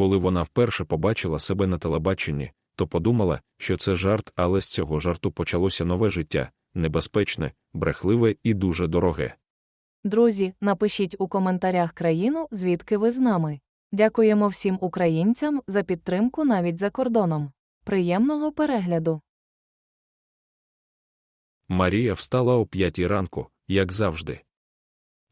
Коли вона вперше побачила себе на телебаченні, то подумала, що це жарт, але з цього жарту почалося нове життя, небезпечне, брехливе і дуже дороге. Друзі, напишіть у коментарях країну, звідки ви з нами. Дякуємо всім українцям за підтримку навіть за кордоном. Приємного перегляду! Марія встала о п'ятій ранку, як завжди.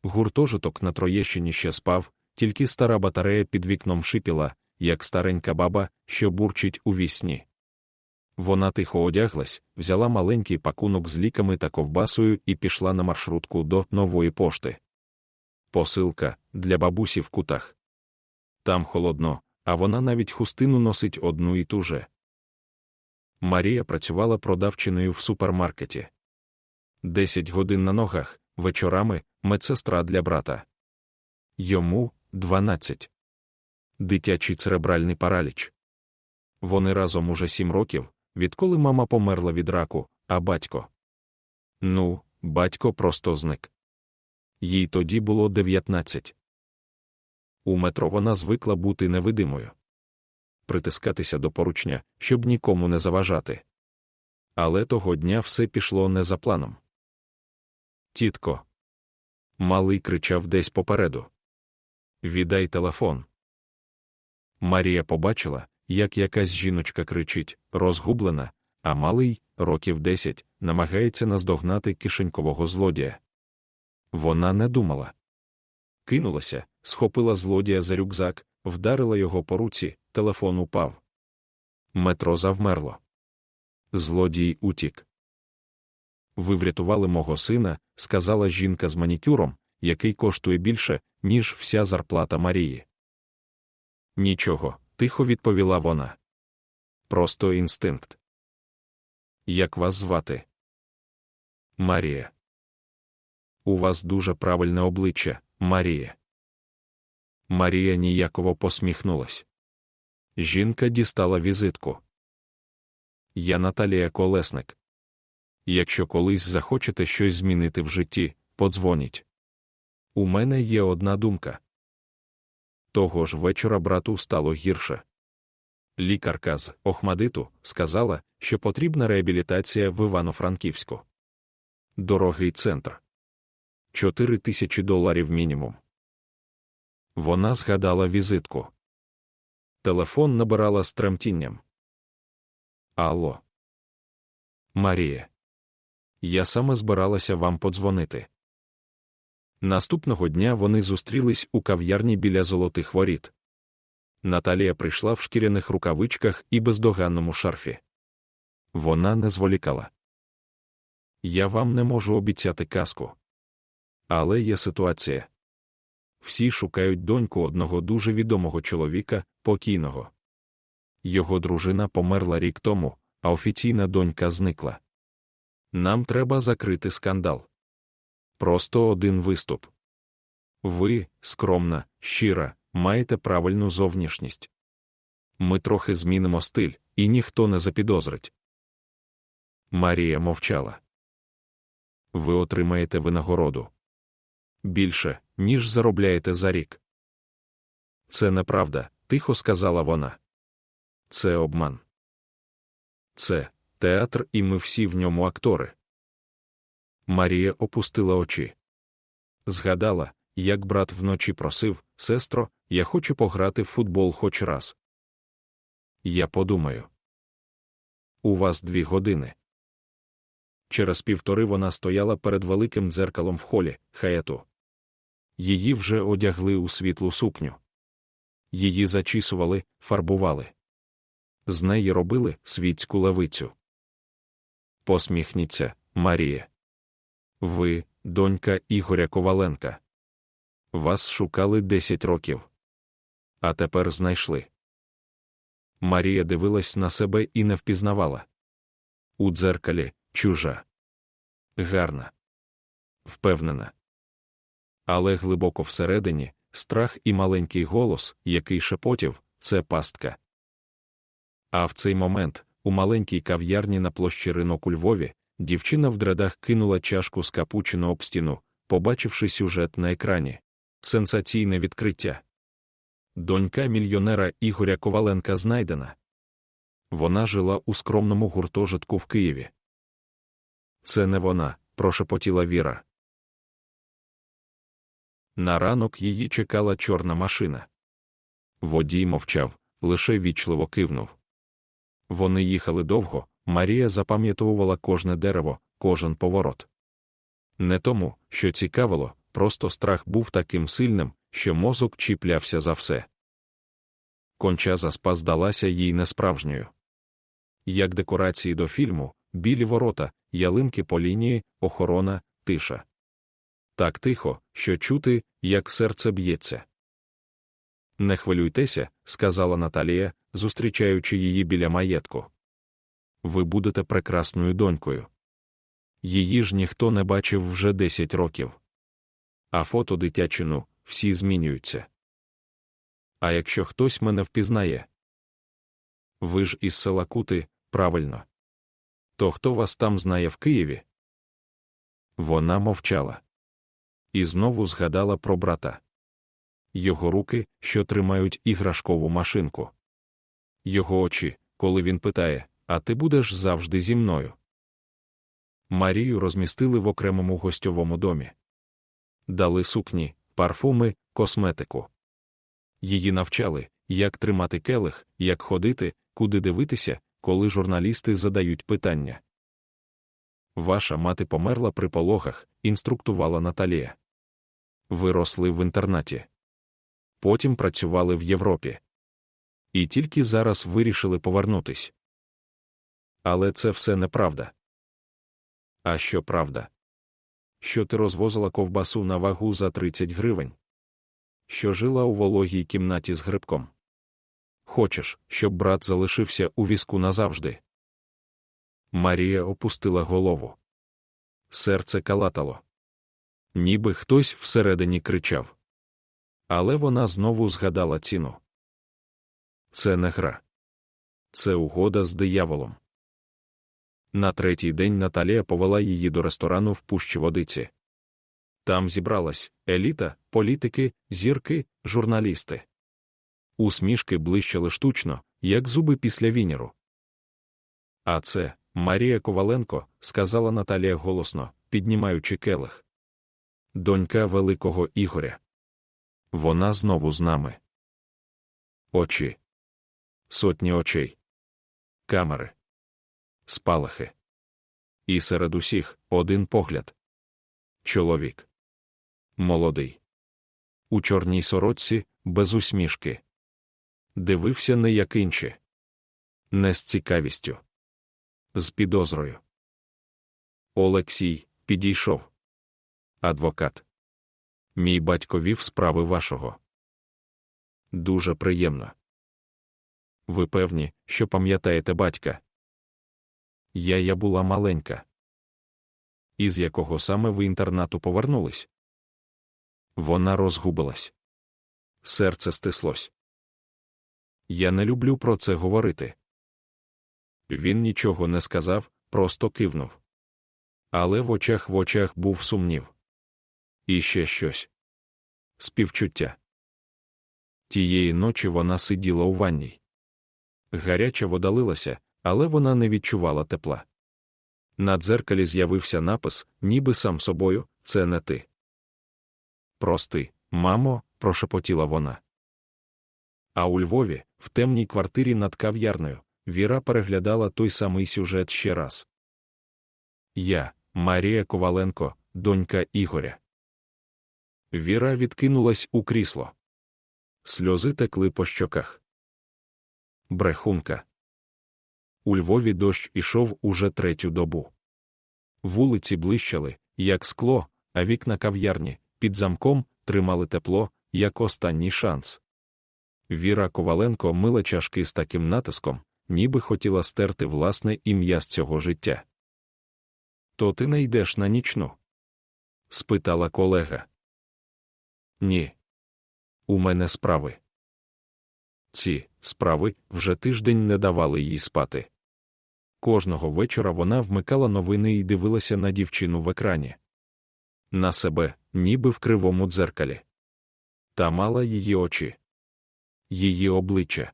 Гуртожиток на Троєщині ще спав, тільки стара батарея під вікном шипіла, як старенька баба, що бурчить у вісні. Вона тихо одяглась, взяла маленький пакунок з ліками та ковбасою і пішла на маршрутку до нової пошти. Посилка для бабусі в кутах. Там холодно, а вона навіть хустину носить одну і ту же. Марія працювала продавчиною в супермаркеті. Десять годин на ногах, вечорами медсестра для брата. Йому 12. Дитячий церебральний параліч. Вони разом уже сім років, відколи мама померла від раку, а батько. Ну, батько просто зник. Їй тоді було 19. У метро вона звикла бути невидимою. Притискатися до поручня, щоб нікому не заважати. Але того дня все пішло не за планом. Тітко. Малий кричав десь попереду. Віддай телефон. Марія побачила, як якась жіночка кричить, розгублена, а малий, років десять, намагається наздогнати кишенькового злодія. Вона не думала. Кинулася, схопила злодія за рюкзак, вдарила його по руці, телефон упав. Метро завмерло. Злодій утік. Ви врятували мого сина, сказала жінка з манікюром, який коштує більше, ніж вся зарплата Марії. Нічого, тихо відповіла вона. Просто інстинкт. Як вас звати? Марія. У вас дуже правильне обличчя, Марія. Марія ніяково посміхнулась. Жінка дістала візитку. Я Наталія Колесник. Якщо колись захочете щось змінити в житті, подзвоніть. У мене є одна думка. Того ж вечора брату стало гірше. Лікарка з Охмадиту сказала, що потрібна реабілітація в Івано-Франківську. Дорогий центр. Чотири тисячі доларів мінімум. Вона згадала візитку. Телефон набирала з тремтінням. Алло. Марія. Я саме збиралася вам подзвонити. Наступного дня вони зустрілись у кав'ярні біля золотих воріт. Наталія прийшла в шкіряних рукавичках і бездоганному шарфі. Вона не зволікала. Я вам не можу обіцяти казку. Але є ситуація. Всі шукають доньку одного дуже відомого чоловіка, покійного. Його дружина померла рік тому, а офіційна донька зникла. Нам треба закрити скандал. Просто один виступ. Ви, скромна, щира, маєте правильну зовнішність. Ми трохи змінимо стиль, і ніхто не запідозрить. Марія мовчала. Ви отримаєте винагороду більше, ніж заробляєте за рік. Це неправда, тихо сказала вона. Це обман. Це театр, і ми всі в ньому актори. Марія опустила очі. Згадала, як брат вночі просив, сестро, я хочу пограти в футбол хоч раз. Я подумаю. У вас дві години. Через півтори вона стояла перед великим дзеркалом в холі, хаяту. Її вже одягли у світлу сукню. Її зачісували, фарбували. З неї робили світську левицю. Посміхніться, Марія. Ви, донька Ігоря Коваленка. Вас шукали десять років. А тепер знайшли. Марія дивилась на себе і не впізнавала. У дзеркалі чужа. Гарна. Впевнена. Але глибоко всередині страх і маленький голос, який шепотів, це пастка. А в цей момент, у маленькій кав'ярні на площі ринок у Львові, дівчина в дредах кинула чашку з капучино об стіну, побачивши сюжет на екрані. Сенсаційне відкриття. Донька мільйонера Ігоря Коваленка знайдена. Вона жила у скромному гуртожитку в Києві. Це не вона, прошепотіла Віра. На ранок її чекала чорна машина. Водій мовчав, лише вічливо кивнув. Вони їхали довго, Марія запам'ятовувала кожне дерево, кожен поворот. Не тому, що цікавило, просто страх був таким сильним, що мозок чіплявся за все. Конча заспа здалася їй несправжньою. Як декорації до фільму, білі ворота, ялинки по лінії, охорона, тиша. Так тихо, що чути, як серце б'ється. Не хвилюйтеся, сказала Наталія, зустрічаючи її біля маєтку. Ви будете прекрасною донькою. Її ж ніхто не бачив вже 10 років. А фото дитячину всі змінюються. А якщо хтось мене впізнає, ви ж із села Кути, правильно. То хто вас там знає в Києві? Вона мовчала. І знову згадала про брата. Його руки, що тримають іграшкову машинку. Його очі, коли він питає, а ти будеш завжди зі мною. Марію розмістили в окремому гостьовому домі. Дали сукні, парфуми, косметику. Її навчали, як тримати келих, як ходити, куди дивитися, коли журналісти задають питання. Ваша мати померла при пологах, інструктувала Наталія. Ви росли в інтернаті. Потім працювали в Європі. І тільки зараз вирішили повернутись. Але це все неправда. А що правда? Що ти розвозила ковбасу на вагу за 30 гривень? Що жила у вологій кімнаті з грибком? Хочеш, щоб брат залишився у візку назавжди? Марія опустила голову. Серце калатало. Ніби хтось всередині кричав. Але вона знову згадала ціну. Це не гра. Це угода з дияволом. На третій день Наталія повела її до ресторану в пущі водиці. Там зібралась еліта, політики, зірки, журналісти. Усмішки блищали штучно, як зуби після вініру. А це Марія Коваленко, сказала Наталія голосно, піднімаючи келих. Донька великого Ігоря. Вона знову з нами. Очі. Сотні очей. Камери. Спалахи. І серед усіх один погляд. Чоловік. Молодий. У чорній сорочці, без усмішки. Дивився не як інші. Не з цікавістю. З підозрою. Олексій підійшов. Адвокат. Мій батько вів справи вашого. Дуже приємно. Ви певні, що пам'ятаєте батька? Я я була маленька. Із якого саме ви інтернату повернулись? Вона розгубилась. Серце стислось. Я не люблю про це говорити. Він нічого не сказав, просто кивнув. Але в очах в очах був сумнів. І ще щось. Співчуття. Тієї ночі вона сиділа у ванній. Гаряча вода лилася, але вона не відчувала тепла. На дзеркалі з'явився напис, ніби сам собою, це не ти. Прости, мамо, прошепотіла вона. А у Львові, в темній квартирі над кав'ярною, Віра переглядала той самий сюжет ще раз. Я, Марія Коваленко, донька Ігоря. Віра відкинулась у крісло. Сльози текли по щоках. Брехунка. У Львові дощ ішов уже третю добу. Вулиці блищали, як скло, а вікна кав'ярні під замком тримали тепло, як останній шанс. Віра Коваленко мила чашки з таким натиском, ніби хотіла стерти власне ім'я з цього життя. То ти не йдеш на нічну? спитала колега. Ні. У мене справи. Ці справи вже тиждень не давали їй спати. Кожного вечора вона вмикала новини і дивилася на дівчину в екрані. На себе, ніби в кривому дзеркалі. Та мала її очі. її обличчя,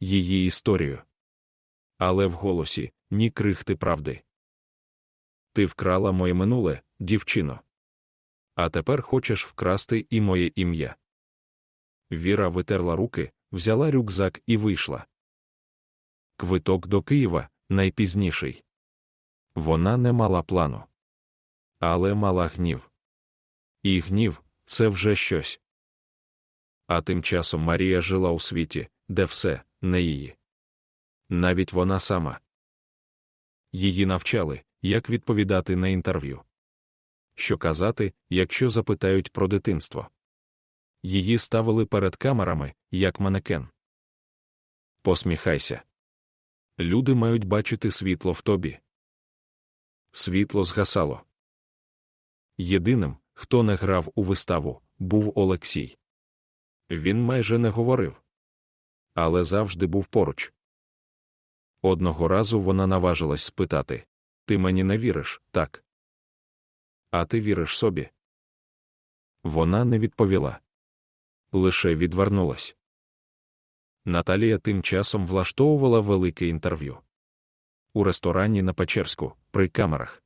її історію. Але в голосі ні крихти правди. Ти вкрала моє минуле, дівчино. А тепер хочеш вкрасти і моє ім'я. Віра витерла руки, взяла рюкзак і вийшла. Квиток до Києва найпізніший. Вона не мала плану, але мала гнів. І гнів це вже щось. А тим часом Марія жила у світі, де все не її. Навіть вона сама. Її навчали, як відповідати на інтерв'ю. Що казати, якщо запитають про дитинство. Її ставили перед камерами, як манекен. Посміхайся. Люди мають бачити світло в тобі. Світло згасало. Єдиним, хто не грав у виставу, був Олексій. Він майже не говорив, але завжди був поруч. Одного разу вона наважилась спитати Ти мені не віриш, так? А ти віриш собі? Вона не відповіла. Лише відвернулась. Наталія тим часом влаштовувала велике інтерв'ю. У ресторані на Печерську, при камерах.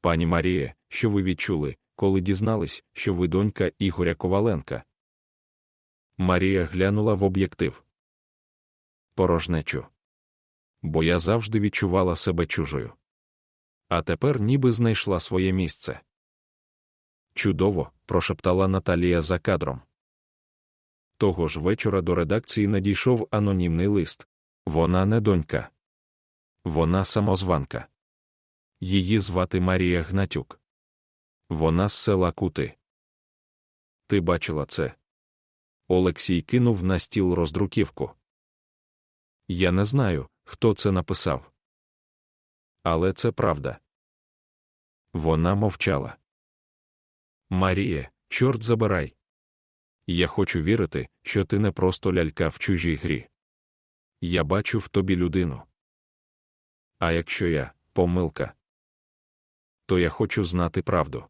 Пані Марія, що ви відчули, коли дізнались, що ви донька Ігоря Коваленка? Марія глянула в об'єктив. Порожнечу. Бо я завжди відчувала себе чужою. А тепер ніби знайшла своє місце. Чудово, прошептала Наталія за кадром. Того ж вечора до редакції надійшов анонімний лист. Вона не донька. Вона самозванка. Її звати Марія Гнатюк. Вона з села Кути. Ти бачила це? Олексій кинув на стіл роздруківку. Я не знаю, хто це написав. Але це правда. Вона мовчала. Марія, чорт забирай. Я хочу вірити, що ти не просто лялька в чужій грі. Я бачу в тобі людину. А якщо я помилка, то я хочу знати правду.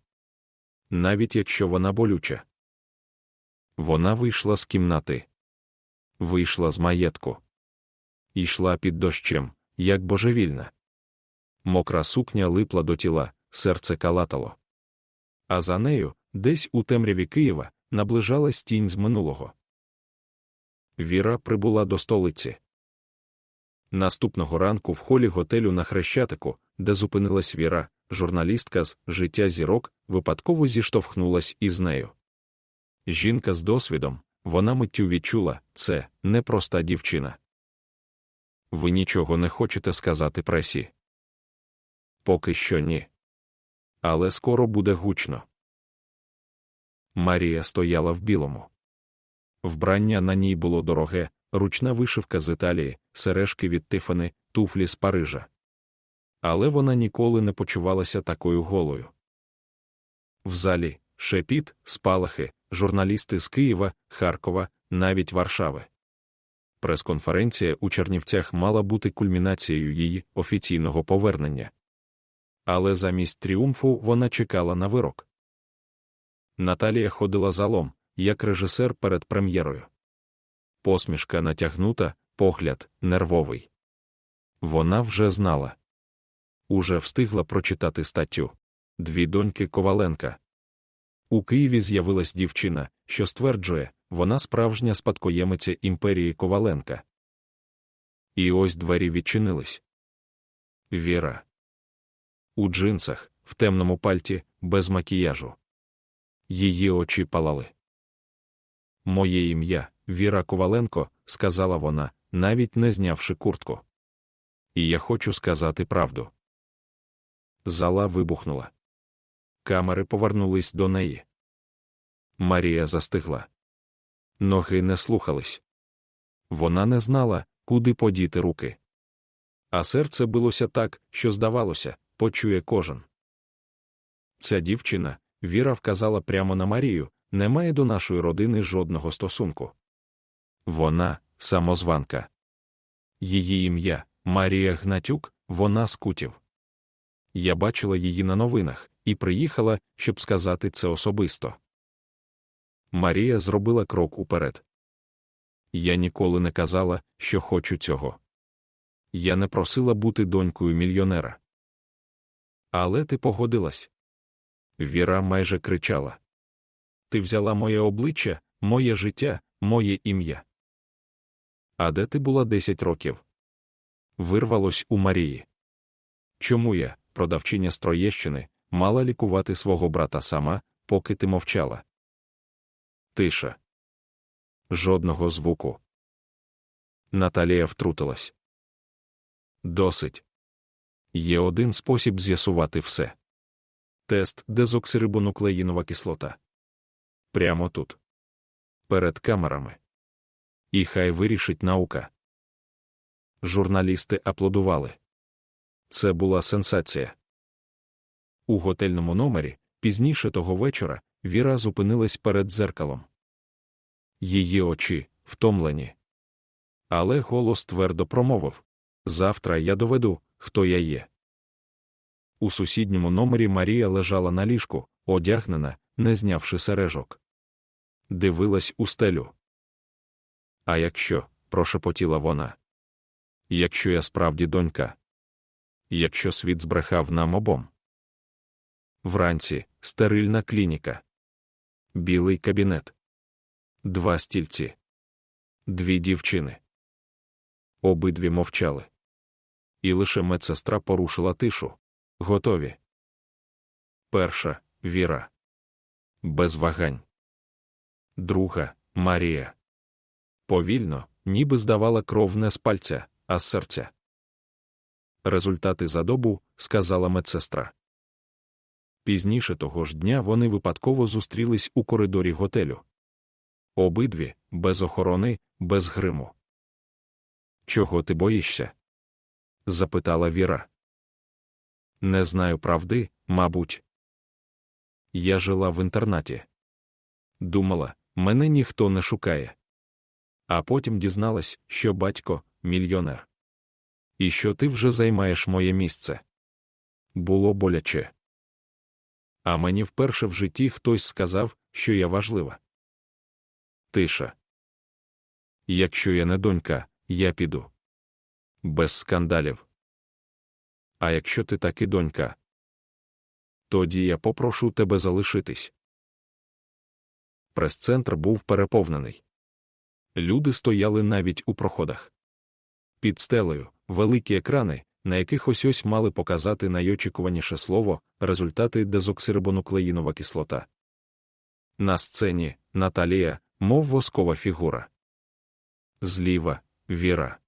Навіть якщо вона болюча. Вона вийшла з кімнати, вийшла з маєтку, йшла під дощем, як божевільна. Мокра сукня липла до тіла, серце калатало. А за нею, десь у темряві Києва, наближалась тінь з минулого. Віра прибула до столиці. Наступного ранку в холі готелю на Хрещатику, де зупинилась Віра, журналістка з життя зірок, випадково зіштовхнулась із нею. Жінка з досвідом, вона миттю відчула це непроста дівчина. Ви нічого не хочете сказати пресі? Поки що ні. Але скоро буде гучно. Марія стояла в білому. Вбрання на ній було дороге, ручна вишивка з Італії, сережки від Тифани, туфлі з Парижа. Але вона ніколи не почувалася такою голою. В залі шепіт, спалахи, журналісти з Києва, Харкова, навіть Варшави. Прес-конференція у Чернівцях мала бути кульмінацією її офіційного повернення. Але замість тріумфу вона чекала на вирок. Наталія ходила залом, як режисер перед прем'єрою. Посмішка натягнута, погляд нервовий. Вона вже знала. Уже встигла прочитати статтю Дві доньки Коваленка. У Києві з'явилась дівчина, що стверджує, вона справжня спадкоємиця імперії Коваленка. І ось двері відчинились. Віра. У джинсах, в темному пальті, без макіяжу. Її очі палали. Моє ім'я, Віра Коваленко, сказала вона, навіть не знявши куртку. І я хочу сказати правду. Зала вибухнула. Камери повернулись до неї. Марія застигла. Ноги не слухались. Вона не знала, куди подіти руки. А серце билося так, що, здавалося, почує кожен. Ця дівчина, Віра вказала прямо на Марію, не має до нашої родини жодного стосунку. Вона самозванка. Її ім'я Марія Гнатюк, вона з кутів. Я бачила її на новинах і приїхала, щоб сказати це особисто. Марія зробила крок уперед. Я ніколи не казала, що хочу цього. Я не просила бути донькою мільйонера. Але ти погодилась. Віра майже кричала. Ти взяла моє обличчя, моє життя, моє ім'я. А де ти була 10 років? Вирвалось у Марії. Чому я, продавчиня з Троєщини, мала лікувати свого брата сама, поки ти мовчала? Тиша. Жодного звуку. Наталія втрутилась. Досить. Є один спосіб з'ясувати все. Тест дезоксирибонуклеїнова кислота. Прямо тут. Перед камерами. І хай вирішить наука. Журналісти аплодували. Це була сенсація. У готельному номері, пізніше того вечора, Віра зупинилась перед дзеркалом. Її очі втомлені. Але голос твердо промовив Завтра я доведу, хто я є. У сусідньому номері Марія лежала на ліжку, одягнена, не знявши сережок. Дивилась у стелю. А якщо, прошепотіла вона. Якщо я справді донька, якщо світ збрехав нам обом. Вранці стерильна клініка, білий кабінет, два стільці, дві дівчини. Обидві мовчали. І лише медсестра порушила тишу. Готові. Перша Віра. Без вагань. Друга Марія. Повільно, ніби здавала кров не з пальця, а з серця. Результати за добу, сказала медсестра. Пізніше того ж дня вони випадково зустрілись у коридорі готелю. Обидві, без охорони, без гриму. Чого ти боїшся? запитала Віра. Не знаю правди, мабуть. Я жила в інтернаті. Думала, мене ніхто не шукає. А потім дізналась, що батько мільйонер. І що ти вже займаєш моє місце. Було боляче. А мені вперше в житті хтось сказав, що я важлива. Тиша. Якщо я не донька, я піду. Без скандалів. А якщо ти таки донька, тоді я попрошу тебе залишитись. Прес-центр був переповнений. Люди стояли навіть у проходах. Під стелею великі екрани, на яких ось ось мали показати найочікуваніше слово результати дезоксирибонуклеїнова кислота. На сцені Наталія, мов воскова фігура. Зліва Віра.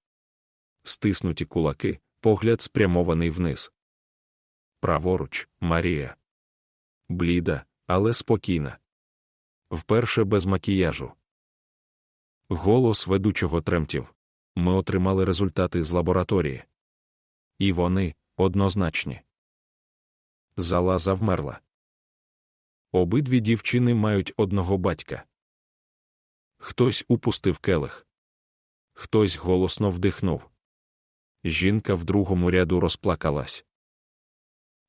Стиснуті кулаки, погляд спрямований вниз. Праворуч Марія. Бліда, але спокійна. Вперше без макіяжу. Голос ведучого тремтів. Ми отримали результати з лабораторії. І вони однозначні. Зала завмерла. Обидві дівчини мають одного батька. Хтось упустив келих. Хтось голосно вдихнув. Жінка в другому ряду розплакалась.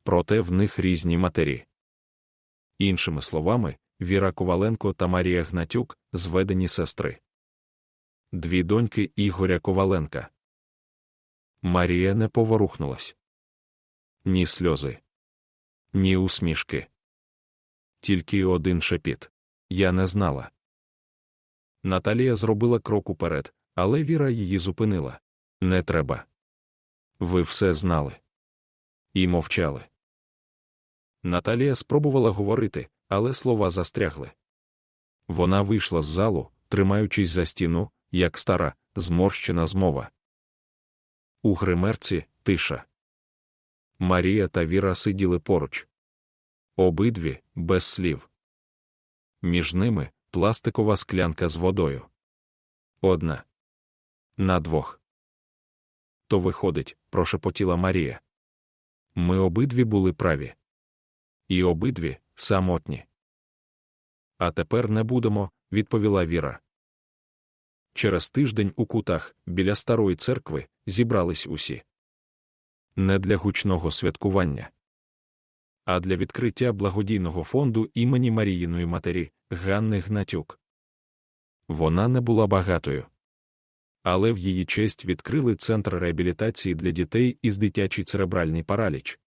Проте в них різні матері. Іншими словами, Віра Коваленко та Марія Гнатюк зведені сестри. Дві доньки Ігоря Коваленка. Марія не поворухнулась. Ні сльози, ні усмішки. Тільки один шепіт. Я не знала. Наталія зробила крок уперед, але Віра її зупинила. Не треба. Ви все знали. І мовчали. Наталія спробувала говорити, але слова застрягли. Вона вийшла з залу, тримаючись за стіну, як стара, зморщена змова. У гримерці тиша. Марія та Віра сиділи поруч. Обидві без слів. Між ними пластикова склянка з водою. Одна. На двох. То виходить, прошепотіла Марія. Ми обидві були праві. І обидві самотні. А тепер не будемо, відповіла Віра. Через тиждень у кутах, біля старої церкви, зібрались усі. Не для гучного святкування, а для відкриття благодійного фонду імені Маріїної матері Ганни Гнатюк. Вона не була багатою. Але в її честь відкрили центр реабілітації для дітей із дитячий церебральний параліч.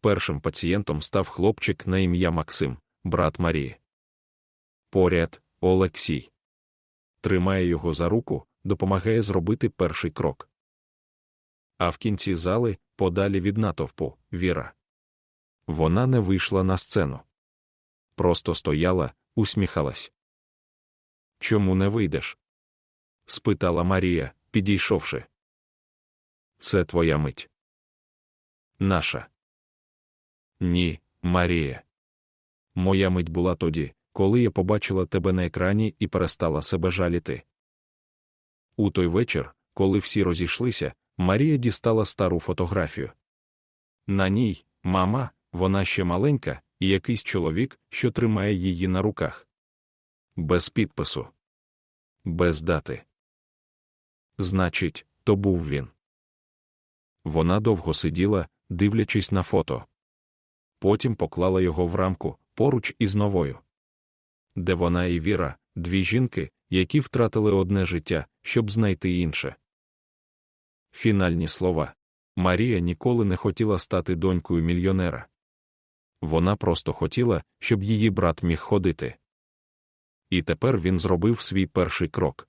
Першим пацієнтом став хлопчик на ім'я Максим, брат Марії. Поряд Олексій. Тримає його за руку, допомагає зробити перший крок. А в кінці зали, подалі від натовпу, Віра. Вона не вийшла на сцену. Просто стояла, усміхалась. Чому не вийдеш? Спитала Марія, підійшовши. Це твоя мить. Наша. Ні, Марія. Моя мить була тоді, коли я побачила тебе на екрані і перестала себе жаліти. У той вечір, коли всі розійшлися, Марія дістала стару фотографію. На ній, мама, вона ще маленька, і якийсь чоловік, що тримає її на руках. Без підпису. Без дати. Значить, то був він. Вона довго сиділа, дивлячись на фото. Потім поклала його в рамку поруч із новою. Де вона і Віра, дві жінки, які втратили одне життя, щоб знайти інше. Фінальні слова. Марія ніколи не хотіла стати донькою мільйонера. Вона просто хотіла, щоб її брат міг ходити. І тепер він зробив свій перший крок